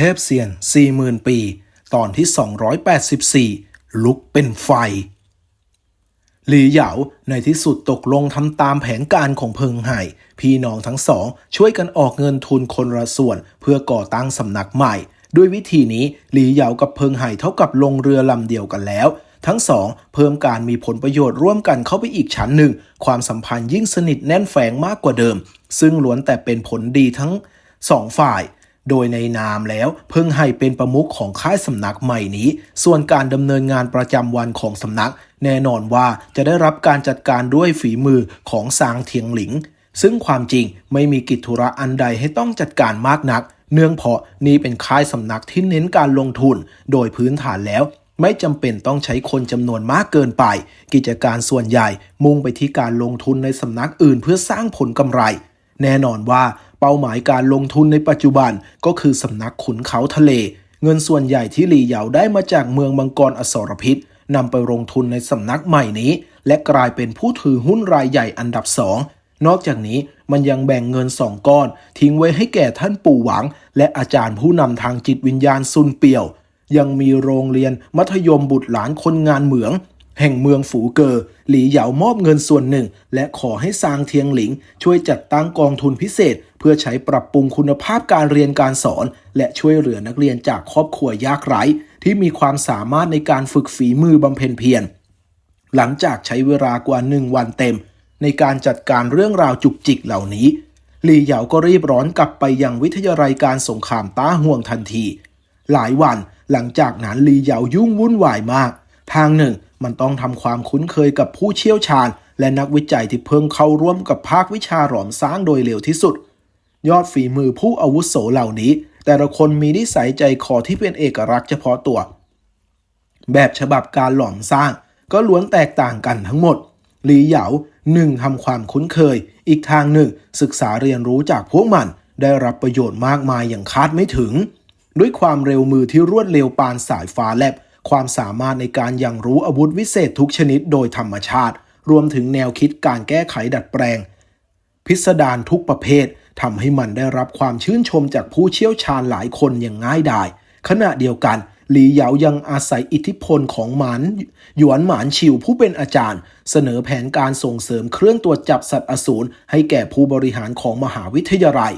เทพเซียน 40,000 ปี ตอนที่ 284 ลุกเป็นไฟ หลีเหยาในที่สุดตกลงทำตามแผนการของเพิงไห่พี่น้องทั้งสองช่วยกันออกเงินทุนคนละส่วนเพื่อก่อตั้งสำนักใหม่ ด้วยวิธีนี้หลีเหยากับเพิงไห่เท่ากับลงเรือลำเดียวกันแล้วทั้งสองเพิ่มการมีผลประโยชน์ร่วมกันเข้าไปอีกชั้นหนึ่ง ความสัมพันธ์ยิ่งสนิทแน่นแฝงมากกว่าเดิม ซึ่งล้วนแต่เป็นผลดีทั้งสองฝ่าย โดยในนามแล้วเพิ่งให้เป็นประมุขของค่ายสำนักใหม่นี้ ส่วนการดำเนินงานประจำวันของสำนัก แน่นอนว่าจะได้รับการจัดการด้วยฝีมือของซางเทียงหลิง ซึ่งความจริงไม่มีกิจธุระอันใดให้ต้องจัดการมากนัก เนื่องเพราะนี่เป็นค่ายสำนักที่เน้นการลงทุน โดยพื้นฐานแล้วไม่จำเป็นต้องใช้คนจำนวนมากเกินไป กิจการส่วนใหญ่มุ่งไปที่การลงทุนในสำนักอื่นเพื่อสร้างผลกำไร แน่นอนว่า เป้าหมายการลงทุนในปัจจุบันก็คือสำนักขุนเขาทะเล เงินส่วนใหญ่ที่หลีเหยาได้มาจากเมืองมังกรอสรพิษนำไปลงทุนในสำนักใหม่นี้ และกลายเป็นผู้ถือหุ้นรายใหญ่อันดับสองนอกจากนี้มันยังแบ่งเงินสองก้อน ทิ้งไว้ให้แก่ท่านปู่หวัง และอาจารย์ผู้นำทางจิตวิญญาณซุนเปียว ยังมีโรงเรียนมัธยมบุตรหลานคนงานเหมือง แห่งเมืองฝูเกอหลีเหยามอบเงินส่วนหนึ่ง และขอให้ซางเทียงหลิง ช่วยจัดตั้งกองทุนพิเศษ เพื่อใช้ปรับปรุงคุณภาพการเรียนการสอน และช่วยเหลือนักเรียนจากครอบครัวยากไร้ ที่มีความสามารถในการฝึกฝีมือบำเพ็ญเพียรหลังจากใช้เวลากว่าหนึ่งวันเต็ม ในการจัดการเรื่องราวจุกจิกเหล่านี้หลี่เหยาก็รีบร้อนกลับไปยังวิทยาลัยการสงครามต้าห่วงทันที หลายวันหลังจากนั้นหลี่เหยายุ่งวุ่นวายมาก ทางหนึ่ง มันต้องทำความคุ้นเคยกับผู้เชี่ยวชาญ และนักวิจัยที่เพิ่งเข้าร่วมกับภาควิชาหลอมสร้างโดยเร็วที่สุด ยอดฝีมือผู้อาวุโสเหล่านี้ แต่ละคนมีนิสัยใจคอที่เป็นเอกลักษณ์เฉพาะตัว แบบฉบับการหลอมสร้าง ก็ล้วนแตกต่างกันทั้งหมดหลีเหยาหนึ่งทำความคุ้นเคย อีกทางหนึ่ง ศึกษาเรียนรู้จากพวกมัน ได้รับประโยชน์มากมายอย่างคาดไม่ถึง ด้วยความเร็วมือที่รวดเร็วปานสายฟ้าแลบ ความสามารถในการยังรู้อาวุธวิเศษทุกชนิดโดยธรรมชาติ รวมถึงแนวคิดการแก้ไขดัดแปลง พิสดารทุกประเภททำให้มันได้รับความชื่นชมจากผู้เชี่ยวชาญหลายคนอย่างง่ายดายขณะเดียวกันหลีเหยายังอาศัยอิทธิพลของหมานหยวนหมานชิวผู้เป็นอาจารย์ เสนอแผนการส่งเสริมเครื่องตรวจจับสัตว์อสูรให้แก่ผู้บริหารของมหาวิทยาลัย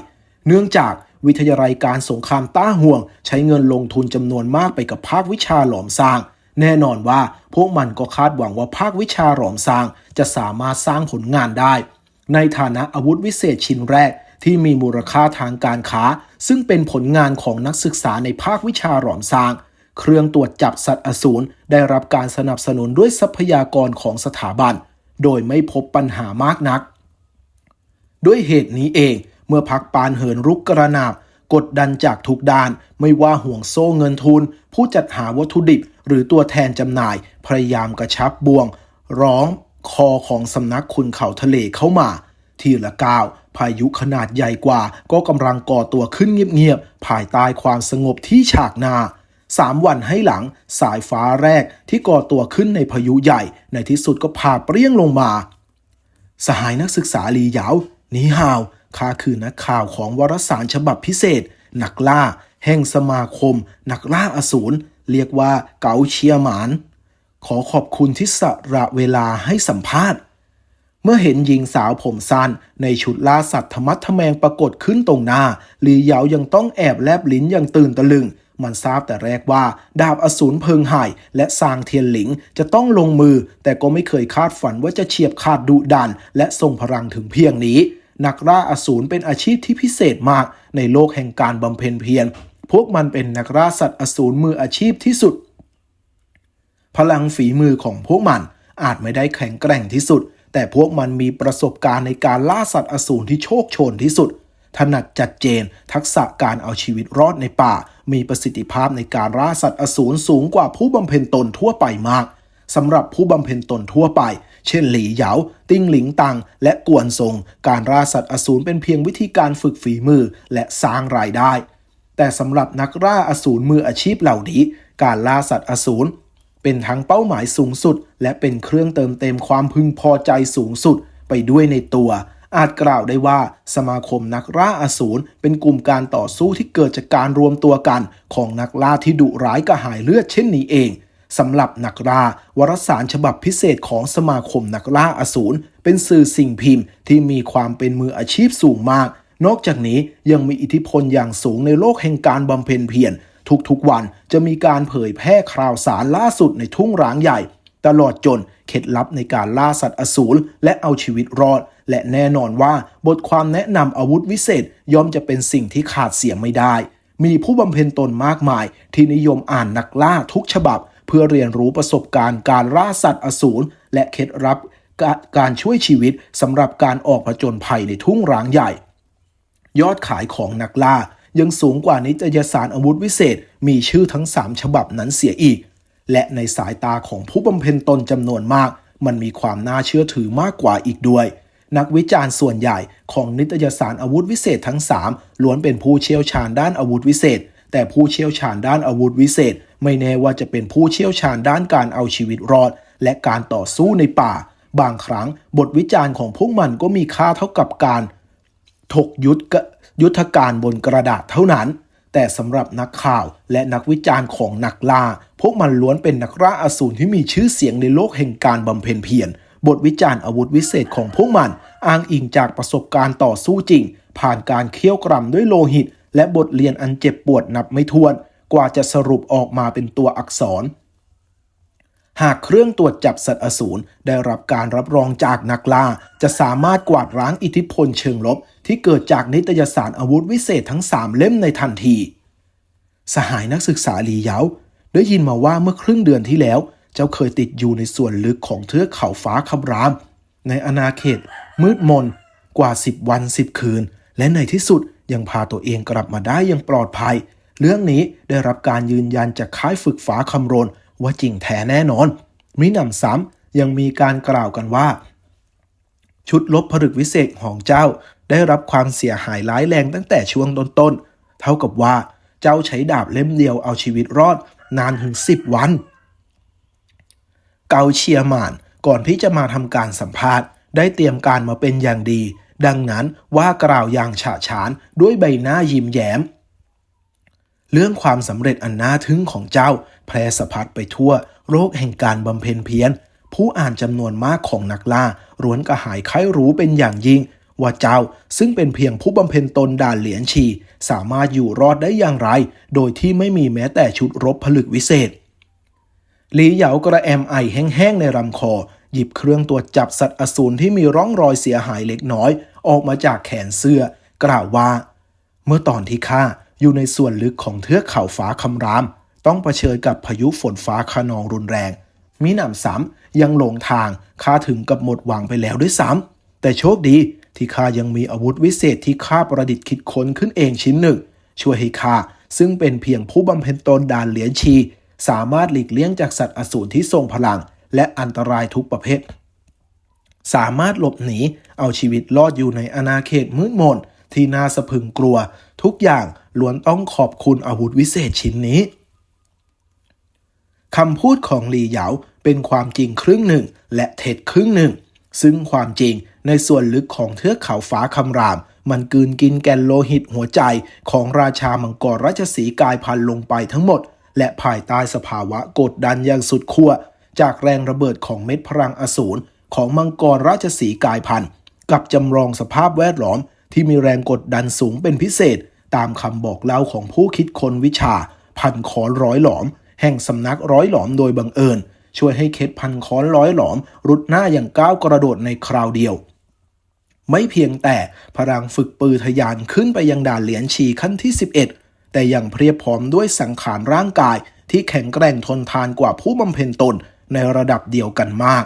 เนื่องจาก วิทยาลัยการสงครามต้าห่วง ใช้เงินลงทุนจำนวนมากไปกับภาควิชาหลอมสร้าง แน่นอนว่าพวกมันก็คาดหวังว่าภาควิชาหลอมสร้าง จะสามารถสร้างผลงานได้ ในฐานะอาวุธวิเศษชิ้นแรกที่มีมูลค่าทางการค้า ซึ่งเป็นผลงานของนักศึกษาในภาควิชาหลอมสร้าง เครื่องตรวจจับสัตว์อสูรได้รับการสนับสนุนด้วยทรัพยากรของสถาบัน โดยไม่พบปัญหามากนัก ด้วยเหตุนี้เอง เมื่อพักปานเหินรุกกระนาบ กดดันจากทุกด้าน ไม่ว่าห่วงโซ่เงินทุน ผู้จัดหาวัตถุดิบ หรือตัวแทนจำหน่าย พยายามกระชับบ่วง ร้องคอของสำนักคุณเขาทะเลเข้ามา ทีละก้าวพายุขนาดใหญ่กว่า ก็กำลังก่อตัวขึ้นเงียบๆภายใต้ความสงบที่ฉากหน้าสามวันให้หลังสายฟ้าแรกที่ก่อตัวขึ้นในพายุใหญ่ ในที่สุดก็พาเปรี้ยงลงมา สหายนักศึกษาลีเหยาหนีห่าว ข้าคือนักข่าวของวารสารฉบับพิเศษ นักล่า แห่งสมาคม นักล่าอสูร เรียกว่าเกาเชียหมาน ขอขอบคุณที่สละเวลาให้สัมภาษณ์ เมื่อเห็นหญิงสาวผมสั้นในชุดล่าสัตว์ธรรมัดทแมงปรากฏขึ้นตรงหน้าหลีเหยายังต้องแอบแลบลิ้นอย่างตื่นตะลึงมันทราบแต่แรกว่า ดาบอสูรเพิงไห่และซางเทียนหลิงจะต้องลงมือ แต่ก็ไม่เคยคาดฝันว่าจะเฉียบขาดดุดันและทรงพลังถึงเพียงนี้ นักล่าอสูรเป็นอาชีพที่พิเศษมากในโลกแห่งการบำเพ็ญเพียร พวกมันเป็นนักล่าสัตว์อสูรมืออาชีพที่สุด พลังฝีมือของพวกมันอาจไม่ได้แข็งแกร่งที่สุด แต่พวกมันมีประสบการณ์ในการล่าสัตว์อสูรที่โชคโชนที่สุด ถนัดจัดเจน ทักษะการเอาชีวิตรอดในป่า มีประสิทธิภาพในการล่าสัตว์อสูรสูงกว่าผู้บำเพ็ญตนทั่วไปมากสำหรับผู้บำเพ็ญตนทั่วไป เช่นหลีเหยา ติ้งหลิงตัง และกวนซงการล่าสัตว์อสูรเป็นเพียงวิธีการฝึกฝีมือและสร้างรายได้ แต่สำหรับนักล่าอสูรมืออาชีพเหล่านี้ การล่าสัตว์อสูรเป็นทั้งเป้าหมายสูงสุด และเป็นเครื่องเติมเต็มความพึงพอใจสูงสุดไปด้วยในตัว อาจกล่าวได้ว่าสมาคมนักล่าอสูรเป็นกลุ่มการต่อสู้ที่เกิดจากการรวมตัวกัน ของนักล่าที่ดุร้ายกระหายเลือดเช่นนี้เอง สำหรับนักล่าวารสารฉบับพิเศษของสมาคมนักล่าอสูรเป็นสื่อสิ่งพิมพ์ที่มีความเป็นมืออาชีพสูงมาก นอกจากนี้ยังมีอิทธิพลอย่างสูงในโลกแห่งการบำเพ็ญเพียรทุกๆวันจะมีการเผยแพร่ข่าวสารล่าสุดในทุ่งร้างใหญ่ ตลอดจนเคล็ดลับในการล่าสัตว์อสูรและเอาชีวิตรอด และแน่นอนว่าบทความแนะนำอาวุธวิเศษย่อมจะเป็นสิ่งที่ขาดเสียไม่ได้ มีผู้บำเพ็ญตนมากมายที่นิยมอ่านนักล่าทุกฉบับ พื่อเรียนรู้ประสบการณ์การล่าสัตว์อสูรและเคล็ดลับการช่วยชีวิตสำหรับการออกผจญภัยในทุ่งร้างใหญ่ ยอดขายของนักล่ายังสูงกว่านิตยสารอาวุธวิเศษ มีชื่อทั้ง 3 ฉบับนั้นเสียอีก และในสายตาของผู้บำเพ็ญตนจำนวนมาก มันมีความน่าเชื่อถือมากกว่าอีกด้วย นักวิจารณ์ส่วนใหญ่ของนิตยสารอาวุธวิเศษทั้ง 3 ล้วนเป็นผู้เชี่ยวชาญด้านอาวุธวิเศษ แต่ผู้เชี่ยวชาญด้านอาวุธวิเศษ ไม่แน่ว่าจะเป็นผู้เชี่ยวชาญด้านการเอาชีวิตรอด และการต่อสู้ในป่า บางครั้งบทวิจารณ์ของพวกมันก็มีค่าเท่ากับการถกยุทธยุทธการบนกระดาษเท่านั้น แต่สำหรับนักข่าวและนักวิจารณ์ของนักล่า พวกมันล้วนเป็นนักล่าอสูรที่มีชื่อเสียงในโลกแห่งการบำเพ็ญเพียร บทวิจารณ์อาวุธวิเศษของพวกมัน อ้างอิงจากประสบการณ์ต่อสู้จริง ผ่านการเคี่ยวกรำด้วยโลหิต และบทเรียนอันเจ็บปวดนับไม่ถ้วน กว่าจะสรุปออกมาเป็นตัวอักษร หากเครื่องตรวจจับสัตว์อสูรได้รับการรับรองจากนักล่า จะสามารถกวาดล้างอิทธิพลเชิงลบ ที่เกิดจากนิตยสารอาวุธวิเศษทั้ง 3 เล่มในทันที สหายนักศึกษาหลีเยาได้ยินมาว่าเมื่อครึ่งเดือนที่แล้ว เจ้าเคยติดอยู่ในส่วนลึกของเทือกเขาฟ้าคำราม ในอาณาเขต มืดมนกว่า 10 วัน 10 คืน และในที่สุด ยังพาตัวเองกลับมาได้อย่างปลอดภัย เรื่องนี้ได้รับการยืนยันจากค่ายฝึกฟ้าคำรนว่าจริงแท้แน่นอนมิหนำซ้ำยังมีการกล่าวกันว่า ชุดลบผลึกวิเศษของเจ้า ได้รับความเสียหายร้ายแรงตั้งแต่ช่วงต้นๆ เท่ากับว่าเจ้าใช้ดาบเล่มเดียวเอาชีวิตรอดนานถึง 10 วัน เกาเชียมานก่อนที่จะมาทำการสัมภาษณ์ ได้เตรียมการมาเป็นอย่างดี ดังนั้นว่ากล่าวอย่างฉะฉานด้วยใบหน้ายิ้มแย้ม เรื่องความสำเร็จอันน่าทึ่งของเจ้า แพร่สะพัดไปทั่ว โรคแห่งการบำเพ็ญเพียรผู้อ่านจำนวนมากของนักล่าร้วนกระหายไข้รู้เป็นอย่างยิ่ง ว่าเจ้าซึ่งเป็นเพียงผู้บำเพ็ญตนด่านเหรียญชี สามารถอยู่รอดได้อย่างไร โดยที่ไม่มีแม้แต่ชุดรบผลึกวิเศษหลีเหยากระแอมไอแห้งๆในลำคอ หยิบเครื่องตรวจจับสัตว์อสูรที่มีร่องรอยเสียหายเล็กน้อย ออกมาจากแขนเสื้อ กล่าวว่า เมื่อตอนที่ข้าอยู่ในส่วนลึกของเทือกเขาฟ้าคำราม ต้องเผชิญกับพายุฝนฟ้าคะนองรุนแรงมิหนำซ้ำยังหลงทางข้าถึงกับหมดหวังไปแล้วด้วยซ้ำแต่โชคดีที่ข้ายังมีอาวุธวิเศษที่ข้าประดิษฐ์คิดค้นขึ้นเองชิ้นหนึ่ง ช่วยให้ข้าซึ่งเป็นเพียงผู้บำเพ็ญตนด่านเหรียญชี สามารถหลีกเลี่ยงจากสัตว์อสูรที่ทรงพลัง และอันตรายทุกประเภท สามารถหลบหนีเอาชีวิตรอดอยู่ในอาณาเขตมืดมนที่น่าสะพึงกลัว ทุกอย่างล้วนต้องขอบคุณอาวุธวิเศษชิ้นนี้คำพูดของหลีเหยาเป็นความจริงครึ่งหนึ่งและเท็จครึ่งหนึ่ง ซึ่งความจริงในส่วนลึกของเทือกเขาฟ้าคำราม มันกืนกินแกนโลหิตหัวใจของราชามังกรราชสีกายพันลงไปทั้งหมด และภายใต้สภาวะกดดันอย่างสุดขั้วจากแรงระเบิดของเม็ดพลังอสูร ของมังกรราชสีกายพันธุ์ กับจำลองสภาพแวดล้อมที่มีแรงกดดันสูงเป็นพิเศษ ตามคำบอกเล่าของผู้คิดค้นวิชา พันขอนร้อยหลอม แห่งสำนักร้อยหลอมโดยบังเอิญ ช่วยให้เคล็ดพันค้อนร้อยหลอม รุดหน้าอย่างก้าวกระโดดในคราวเดียว ไม่เพียงแต่พลังฝึกปือทะยานขึ้นไปยังด่านเหรียญชีขั้นที่ 11 แต่ยังเพียบพร้อมด้วยสังขารร่างกายที่แข็งแกร่งทนทานกว่าผู้บำเพ็ญตนในระดับเดียวกันมาก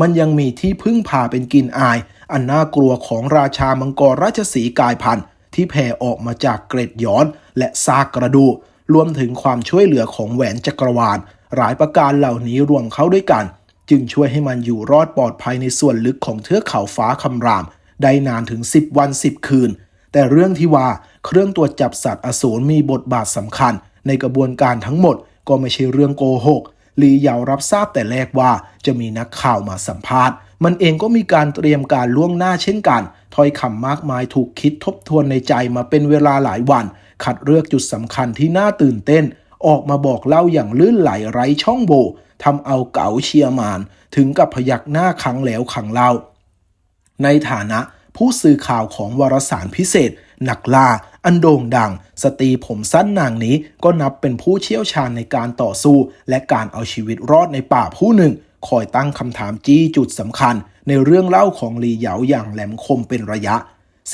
มันยังมีที่พึ่งพาเป็นกินอาย อันน่ากลัวของราชามังกรราชสีกายพันธุ์ ที่แผ่ออกมาจากเกร็ดย้อนและซากกระดูรวมถึงความช่วยเหลือของแหวนจักรวาล หลายประการเหล่านี้รวมเข้าด้วยกัน จึงช่วยให้มันอยู่รอดปลอดภัยในส่วนลึกของเทือกเขาฟ้าคำราม ได้นานถึง 10 วัน 10 คืน แต่เรื่องที่ว่าเครื่องตรวจจับสัตว์อสูรมีบทบาทสำคัญ ในกระบวนการทั้งหมดก็ไม่ใช่เรื่องโกหก ลีเหยารับทราบแต่แรกว่าจะมีนักข่าวมาสัมภาษณ์ มันเองก็มีการเตรียมการล่วงหน้าเช่นกันถ้อยคำมากมายถูกคิดทบทวนในใจมาเป็นเวลาหลายวัน คัดเลือกจุดสำคัญที่น่าตื่นเต้น ออกมาบอกเล่าอย่างลื่นไหลไร้ช่องโหว่ทำเอาเก๋าเชียร์มาน ถึงกับพยักหน้าครั้งแล้วครั้งเล่า ในฐานะผู้สื่อข่าวของวารสารพิเศษ นักล่า อันโด่งดัง สตรีผมสั้นนางนี้ก็นับเป็นผู้เชี่ยวชาญในการต่อสู้ และการเอาชีวิตรอดในป่าผู้หนึ่ง คอยตั้งคำถามจี้จุดสำคัญ ในเรื่องเล่าของหลีเหยาอย่างแหลมคมเป็นระยะ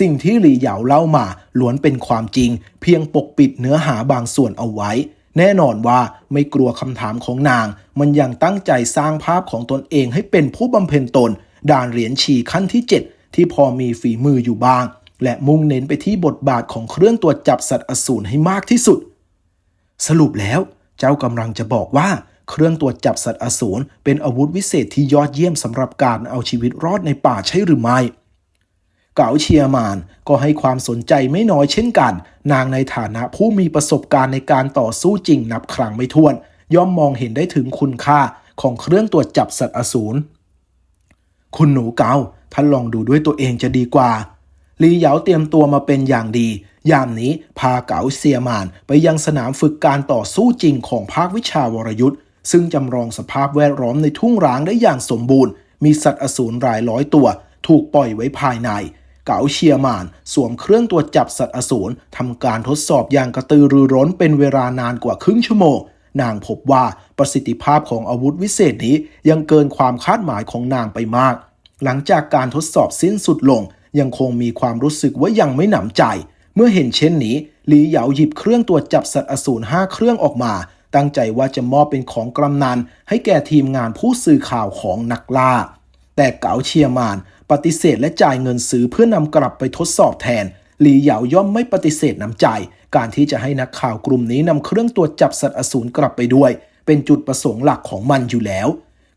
สิ่งที่หลีเหยาเล่ามาล้วนเป็นความจริง เพียงปกปิดเนื้อหาบางส่วนเอาไว้แน่นอนว่าไม่กลัวคำถามของนาง มันยังตั้งใจสร้างภาพของตนเองให้เป็นผู้บำเพ็ญตน ด่านเหรียญฉีขั้นที่ 7 ที่พอมีฝีมืออยู่บ้าง และมุ่งเน้นไปที่บทบาทของเครื่องตรวจจับสัตว์อสูรให้มากที่สุด สรุปแล้วเจ้ากำลังจะบอกว่าเครื่องตรวจจับสัตว์อสูรเป็นอาวุธวิเศษที่ยอดเยี่ยมสำหรับการเอาชีวิตรอดในป่าใช่หรือไม่เก๋าเชียมานก็ให้ความสนใจไม่น้อยเช่นกัน นางในฐานะผู้มีประสบการณ์ในการต่อสู้จริงนับครั้งไม่ถ้วน ย่อมมองเห็นได้ถึงคุณค่าของเครื่องตรวจจับสัตว์อสูร คุณหนูเกาท่านลองดูด้วยตัวเองจะดีกว่า ลีเหยาเตรียมตัวมาเป็นอย่างดี ยามนี้พาเก๋าเซียมาน ไปยังสนามฝึกการต่อสู้จริงของภาควิชาวรยุทธ์ซึ่งจำลองสภาพแวดล้อมในทุ่งร้างได้อย่างสมบูรณ์ มีสัตว์อสูรหลายร้อยตัว ถูกปล่อยไว้ภายใน เก๋าเชียมาน สวมเครื่องตรวจจับสัตว์อสูรทำการทดสอบอย่างกระตือรือร้นเป็นเวลานานกว่าครึ่งชั่วโมง นางพบว่าประสิทธิภาพของอาวุธวิเศษนี้ยังเกินความคาดหมายของนางไปมาก หลังจากการทดสอบสิ้นสุดลง ยังคงมีความรู้สึกว่ายังไม่หนำใจ เมื่อเห็นเช่นนี้หลีเหยาหยิบเครื่องตรวจจับสัตว์อสูรห้าเครื่องออกมา ตั้งใจว่าจะมอบเป็นของกำนันให้แก่ทีมงานผู้สื่อข่าวของนักล่า แต่เก๋าเชียมาน ปฏิเสธและจ่ายเงินซื้อเพื่อนำกลับไปทดสอบแทนหลีเหยาย่อมไม่ปฏิเสธน้ำใจ การที่จะให้นักข่าวกลุ่มนี้นำเครื่องตรวจจับสัตว์อสูรกลับไปด้วย เป็นจุดประสงค์หลักของมันอยู่แล้ว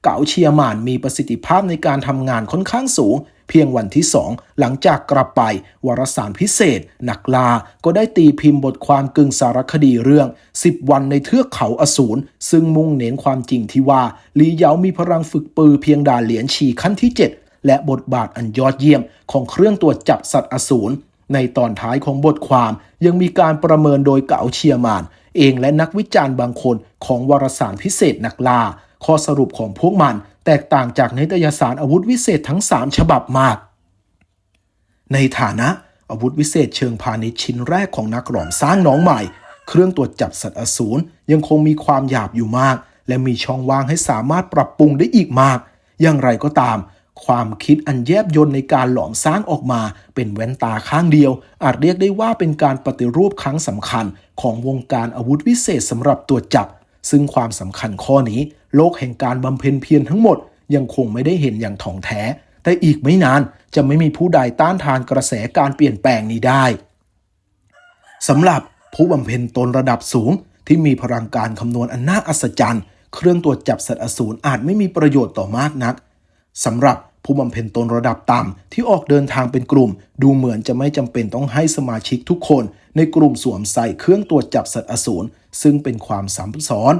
เก๋าเชียมานมีประสิทธิภาพในการทำงานค่อนข้างสูง เพียงวันที่สองหลังจากกลับไป วารสารพิเศษ นักลา ก็ได้ตีพิมพ์บทความกึ่งสารคดีเรื่อง 10 วันในเทือกเขาอสูร ซึ่งมุ่งเน้นความจริงที่ว่าหลีเหยามีพลังฝึกปือเพียงดาเหรียญฉีขั้นที่ 7 และบทบาทอันยอดเยี่ยมของเครื่องตรวจจับสัตว์อสูรในตอนท้ายของบทความยังมีการประเมินโดยเก๋าเชียมาน เองและนักวิจารณ์บางคนของวารสารพิเศษนักล่า ข้อสรุปของพวกมัน แตกต่างจากนิตยสารอาวุธวิเศษทั้ง 3 ฉบับมาก ในฐานะอาวุธวิเศษเชิงพาณิชย์ชิ้นแรกของนักหลอมสร้างน้องใหม่ เครื่องตรวจจับสัตว์อสูรยังคงมีความหยาบอยู่มาก และมีช่องว่างให้สามารถปรับปรุงได้อีกมาก อย่างไรก็ตาม ความคิดอันแยบยนในการหลอมสร้างออกมาเป็นแว่นตาข้างเดียว อาจเรียกได้ว่าเป็นการปฏิรูปครั้งสำคัญ ของวงการอาวุธวิเศษสำหรับตรวจจับ ซึ่งความสำคัญข้อนี้ โลกแห่งการบำเพ็ญเพียรทั้งหมด ยังคงไม่ได้เห็นอย่างถ่องแท้ แต่อีกไม่นานจะไม่มีผู้ใดต้านทานกระแสการเปลี่ยนแปลงนี้ได้สำหรับผู้บำเพ็ญตนระดับสูง ที่มีพลังการคำนวณอันน่าอัศจรรย์ เครื่องตรวจจับสัตว์อสูรอาจไม่มีประโยชน์ต่อมากนักสำหรับ ผู้บำเพ็ญตนระดับต่ำที่ออกเดินทางเป็นกลุ่ม ดูเหมือนจะไม่จำเป็นต้องให้สมาชิกทุกคน ในกลุ่มสวมใส่เครื่องตรวจจับสัตว์อสูรซึ่งเป็นความซ้ำซ้อน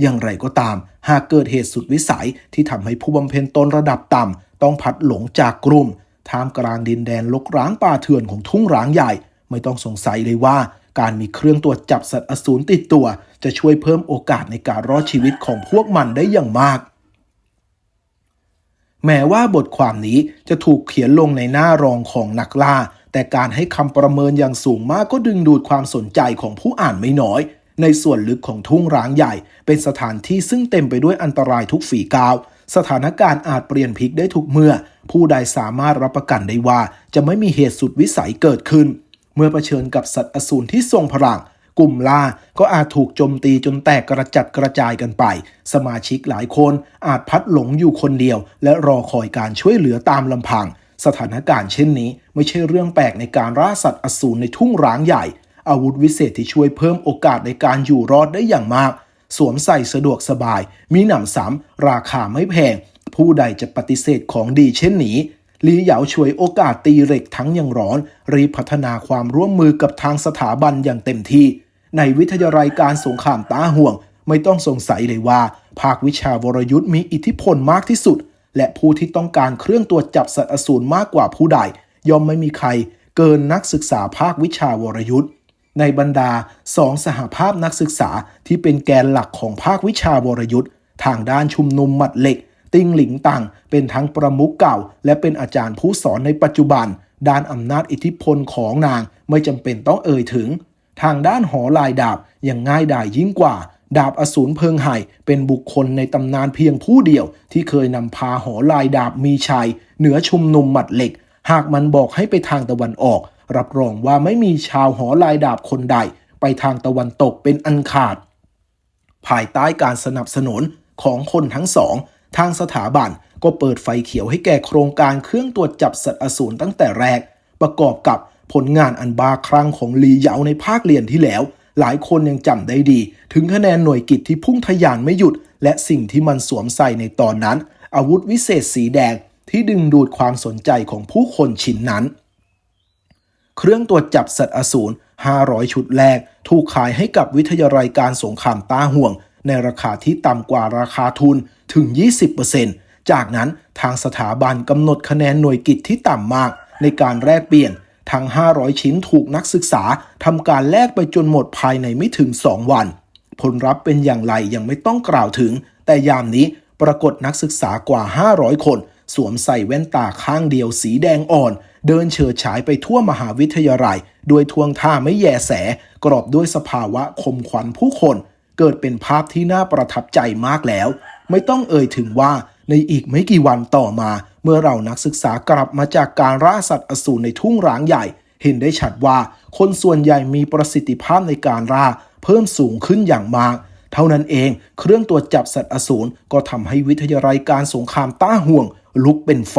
อย่างไรก็ตาม หากเกิดเหตุสุดวิสัยที่ทำให้ผู้บำเพ็ญตนระดับต่ำต้องพัดหลงจากกลุ่มท่ามกลางดินแดนลกร้างป่าเถื่อนของทุ่งร้างใหญ่ ไม่ต้องสงสัยเลยว่า การมีเครื่องตรวจจับสัตว์อสูรติดตัว จะช่วยเพิ่มโอกาสในการรอดชีวิตของพวกมันได้อย่างมาก แม้ว่าบทความนี้จะถูกเขียนลงในหน้ารองของนักล่า แต่การให้คำประเมินอย่างสูงมากก็ดึงดูดความสนใจของผู้อ่านไม่น้อย ในส่วนลึกของทุ่งร้างใหญ่ เป็นสถานที่ซึ่งเต็มไปด้วยอันตรายทุกฝีก้าว สถานการณ์อาจเปลี่ยนพลิกได้ทุกเมื่อ ผู้ใดสามารถรับประกันได้ว่า จะไม่มีเหตุสุดวิสัยเกิดขึ้น เมื่อเผชิญกับสัตว์อสูรที่ทรงพลัง กลุ่มล่าก็อาจถูกโจมตีจนแตกกระจัดกระจายกันไป สมาชิกหลายคนอาจพัดหลงอยู่คนเดียว และรอคอยการช่วยเหลือตามลำพัง สถานการณ์เช่นนี้ ไม่ใช่เรื่องแปลกในการล่าสัตว์อสูรในทุ่งร้างใหญ่ อาวุธวิเศษที่ช่วยเพิ่มโอกาสในการอยู่รอดได้อย่างมาก สวมใส่สะดวกสบาย มีหนำซ้ำราคาไม่แพง ผู้ใดจะปฏิเสธของดีเช่นนี้ ลีเหยาช่วยโอกาสตีเหล็กทั้งยังร้อน รีพัฒนาความร่วมมือกับทางสถาบันอย่างเต็มที่ ในวิทยาลัยการสงครามตาห่วง ไม่ต้องสงสัยเลยว่า ภาควิชาวรยุทธ์มีอิทธิพลมากที่สุด และผู้ที่ต้องการเครื่องตรวจจับสัตว์อสูรมากกว่าผู้ใด ย่อมไม่มีใคร เกินนักศึกษาภาควิชาวรยุทธ์ในบรรดาสองสหภาพนักศึกษาที่เป็นแกนหลักของภาควิชาวรยุทธ์ทางด้านชุมนุมหมัดเหล็ก ติงหลิงตังเป็นทั้งประมุขเก่า และเป็นอาจารย์ผู้สอนในปัจจุบัน ด้านอำนาจอิทธิพลของนางไม่จำเป็นต้องเอ่ยถึง ทางด้านหอลายดาบยังง่ายดายยิ่งกว่า ดาบอสูรเพิงไห่เป็นบุคคลในตำนานเพียงผู้เดียว ที่เคยนำพาหอลายดาบมีชัย เหนือชุมนุมหมัดเหล็ก หากมันบอกให้ไปทางตะวันออก รับรองว่าไม่มีชาวหอลายดาบคนใด ไปทางตะวันตกเป็นอันขาด ภายใต้การสนับสนุนของคนทั้งสอง ทางสถาบันก็เปิดไฟเขียวให้แก่โครงการเครื่องตรวจจับสัตว์อสูรตั้งแต่แรก ประกอบกับผลงานอันบาครั้งของลีเหยาในภาคเรียนที่แล้ว หลายคนยังจำได้ดี ถึงคะแนนหน่วยกิจที่พุ่งทะยานไม่หยุด และสิ่งที่มันสวมใส่ในตอนนั้น อาวุธวิเศษสีแดงที่ดึงดูดความสนใจของผู้คนชิ้นนั้น เครื่องตรวจจับสัตว์อสูร 500 ชุดแรก ถูกขายให้กับวิทยาลัยการสงครามต้าห่วง ในราคาที่ต่ำกว่าราคาทุน ถึง 20%จากนั้นทางสถาบันกำหนดคะแนนหน่วยกิจที่ต่ำมาก ในการแลกเปลี่ยนทั้ง 500 ชิ้นถูกนักศึกษาทำการแลกไปจนหมดภายในไม่ถึง 2 วัน ผลลัพธ์เป็นอย่างไรยังไม่ต้องกล่าวถึง แต่ยามนี้ปรากฏนักศึกษากว่า 500 คน สวมใส่แว่นตาข้างเดียวสีแดงอ่อน เดินเฉิดฉายไปทั่วมหาวิทยาลัยด้วยทวงท่าไม่แยแส กรอบด้วยสภาวะคมขวัญผู้คน เกิดเป็นภาพที่น่าประทับใจมากแล้ว ไม่ต้องเอ่ยถึงว่าในอีกไม่กี่วันต่อมา เมื่อเรานักศึกษากลับมาจากการล่าสัตว์อสูรในทุ่งร้างใหญ่ เห็นได้ชัดว่า คนส่วนใหญ่มีประสิทธิภาพในการล่าเพิ่มสูงขึ้นอย่างมากเท่านั้นเองเครื่องตรวจจับสัตว์อสูรก็ทำให้วิทยาลัยการสงครามต้าห่วง ลุกเป็นไฟ